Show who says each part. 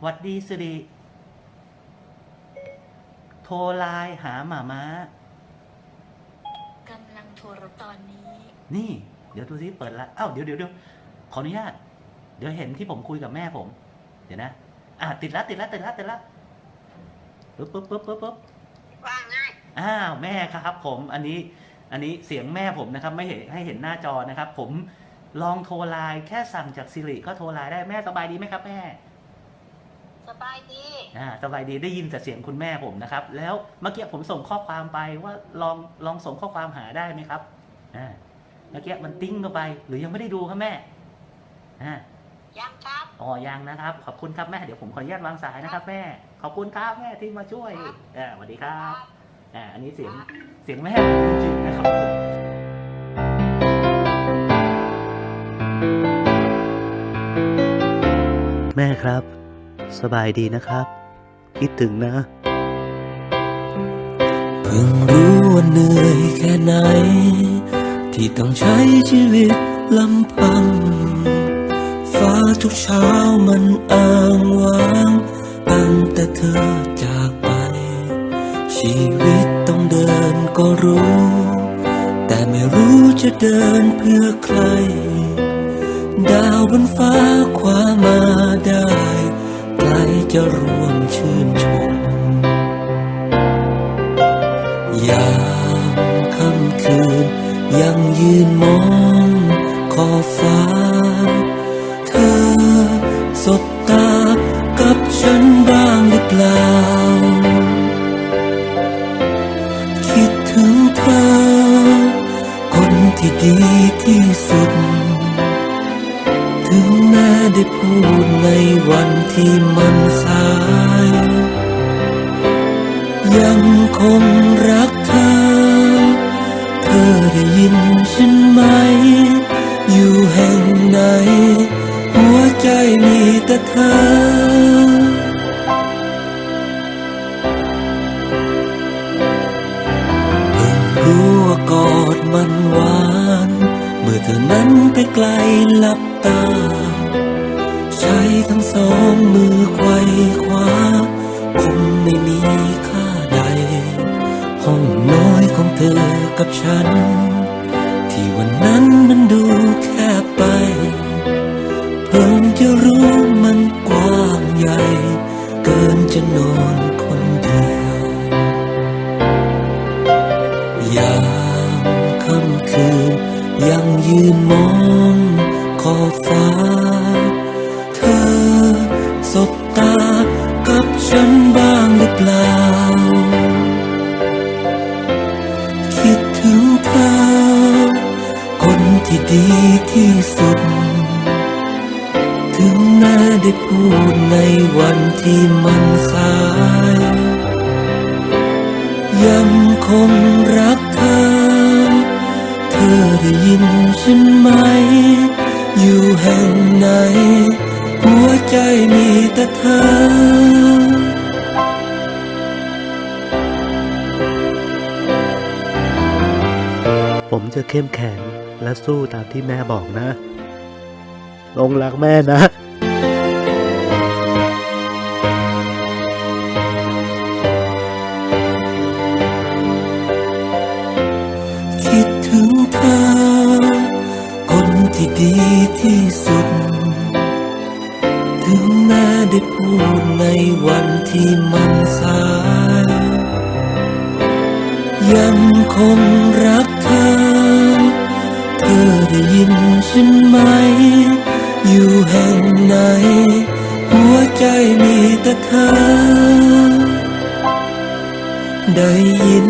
Speaker 1: หวัดดีสิริ โทรไลน์หาหมาม้า
Speaker 2: กำลังโทรตอนนี้
Speaker 1: นี่ เดี๋ยวดูซิเปิดละอ้าวเดี๋ยวเดี๋ยวเดี๋ยวขออนุญาต เดี๋ยวเห็นที่ผมคุยกับแม่ผม เดี๋ยวนะ อะติดละติดละติดละติดละปึ๊บปึ๊บปึ๊บปึ๊บปึ๊บ
Speaker 3: ว่าไง
Speaker 1: อ้าวแม่ครับ ผม อันนี้ อันนี้เสียงแม่ผมนะครับ ไม่เห็นให้เห็นหน้าจอนะครับ ผมลองโทรไลน์แค่สั่งจากสิริก็โทรไลน์ได้แม่สบายดีไหมครับแม่
Speaker 3: สบายดี
Speaker 1: อ่าสบายดีได้ยินแต่เสียงคุณแม่ผมนะครับ แล้วเมื่อกี้ผมส่งข้อความไปว่าลองลองส่งข้อความหาได้ไหมครับอ่าเมื่อกี้มันติ้งเข้าไปหรือยังไม่ได้ดูครับแม่อ่า
Speaker 3: ยังครับ
Speaker 1: อ๋อยังนะครับ ขอบคุณครับแม่เดี๋ยวผมขออนุญาตวางสายนะครับ แม่ ขอบคุณครับแม่ที่มาช่วยอ่าสวัสดีครับอ่าอันนี้เสียงเสียงแม่ผมจริงๆนะครับผมแม่ครับ สบายดีนะครับ คิดถึงนะ
Speaker 4: เพิ่งรู้ว่าเหนื่อยแค่ไหน ที่ต้องใช้ชีวิตลำพัง ฟ้าทุกเช้ามันอ้างว้างตั้งแต่เธอจากไป ชีวิตต้องเดินก็รู้ แต่ไม่รู้จะเดินเพื่อใคร ดาวบนฟ้าคว้ามาได้ ใครจะร่วมชื่นชมยามค่ำคืนยังยืนมองขอบฟ้า เธอสบตากับฉันบ้างหรือเปล่า คิดถึงเธอ คนที่ดีที่สุด ถึงแม้ได้พูดในวันที่มันสาย ยังคงรักเธอ เธอได้ยินฉันไหม อยู่แห่งไหน หัวใจมีแต่เธอเพิ่งรู้ว่ากอดมันหวาน เมื่อเธอนั้นไปไกลหลับ ตา ใช้ทั้งสองมือไขว้คว้าคงไม่มีค่าใด ห้องน้อยของเธอกับฉัน ที่วันนั้นมันดูแคบไป เพิ่งจะรู้มันกว้างใหญ่ เกินจะนอนคนเดียวยามค่ำคืนยังยืนมอง อบฟ้า เธอสบตากับฉันบ้างหรือเปล่า คิดถึงเธอ คนที่ดีที่สุด ถึงแม้ได้พูดในวันที่มันสาย ยังคงรักเธอ เธอได้ยินฉันไหม อยู่แห่งไหน หัวใจมีแต่เธอ
Speaker 1: ผมจะเข้มแข็งและสู้ตามที่แม่บอกนะลงรักแม่นะ
Speaker 4: ถึงแม้ได้พูดในวันที่มันสาย ยังคงรักเธอ เธอได้ยินฉันไหม อยู่แห่งไหน หัวใจมีแต่เธอ ได้ยิน